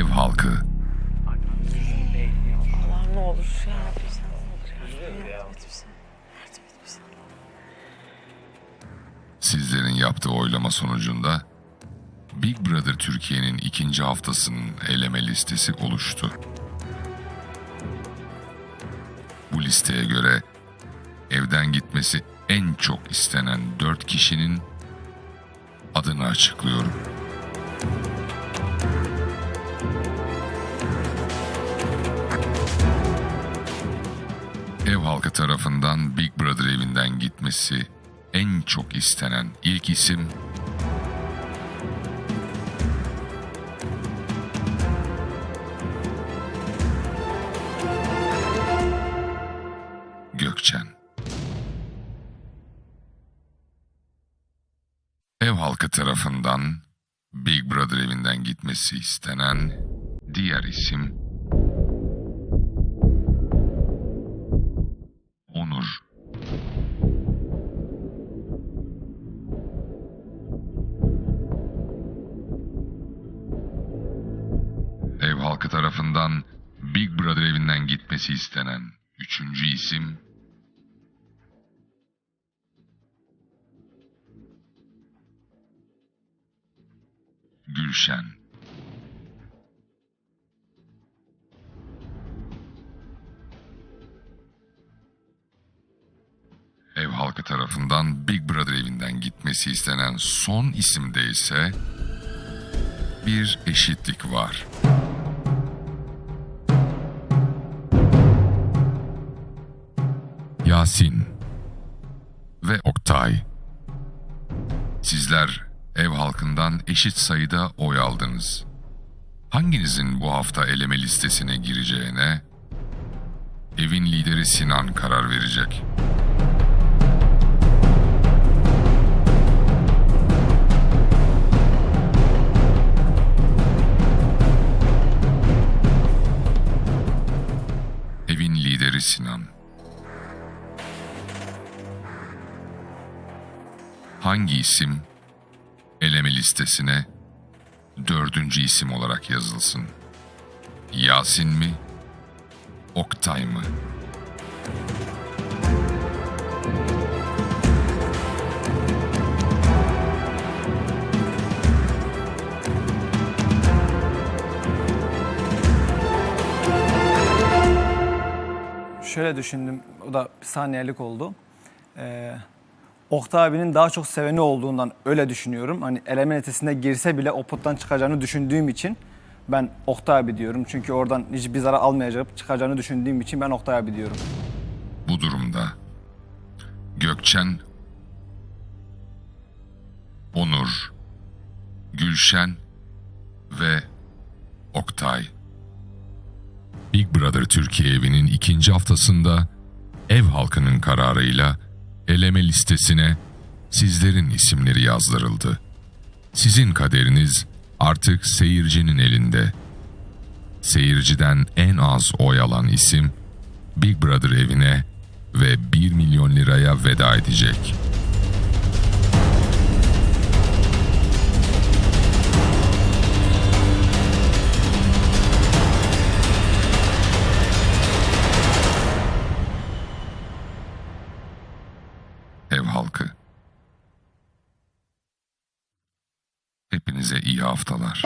Ev halkı Allah ne olur ya sizlerin yaptığı oylama sonucunda Big Brother Türkiye'nin ikinci haftasının eleme listesi oluştu. Bu listeye göre evden gitmesi en çok istenen dört kişinin adını açıklıyorum. Halkı tarafından Big Brother evinden gitmesi en çok istenen ilk isim Gökçen. Ev halkı tarafından Big Brother evinden gitmesi istenen diğer isim halkı tarafından Big Brother evinden gitmesi istenen üçüncü isim Gülşen. Ev halkı tarafından Big Brother evinden gitmesi istenen son isimde ise bir eşitlik var. Yasin ve Oktay. Sizler ev halkından eşit sayıda oy aldınız. Hanginizin bu hafta eleme listesine gireceğine evin lideri Sinan karar verecek. Hangi isim eleme listesine dördüncü isim olarak yazılsın? Yasin mi? Oktay mı? Şöyle düşündüm, o da bir saniyelik oldu. Ee, Oktay abinin daha çok seveni olduğundan öyle düşünüyorum. Hani eleme netisine girse bile o pottan çıkacağını düşündüğüm için ben Oktay abi diyorum. Çünkü oradan hiçbir zarar almayacak çıkacağını düşündüğüm için ben Oktay abi diyorum. Bu durumda Gökçen, Onur, Gülşen ve Oktay. Big Brother Türkiye evinin ikinci haftasında ev halkının kararıyla eleme listesine sizlerin isimleri yazdırıldı. Sizin kaderiniz artık seyircinin elinde. Seyirciden en az oy alan isim Big Brother evine ve 1 milyon liraya veda edecek. Hepinize iyi haftalar.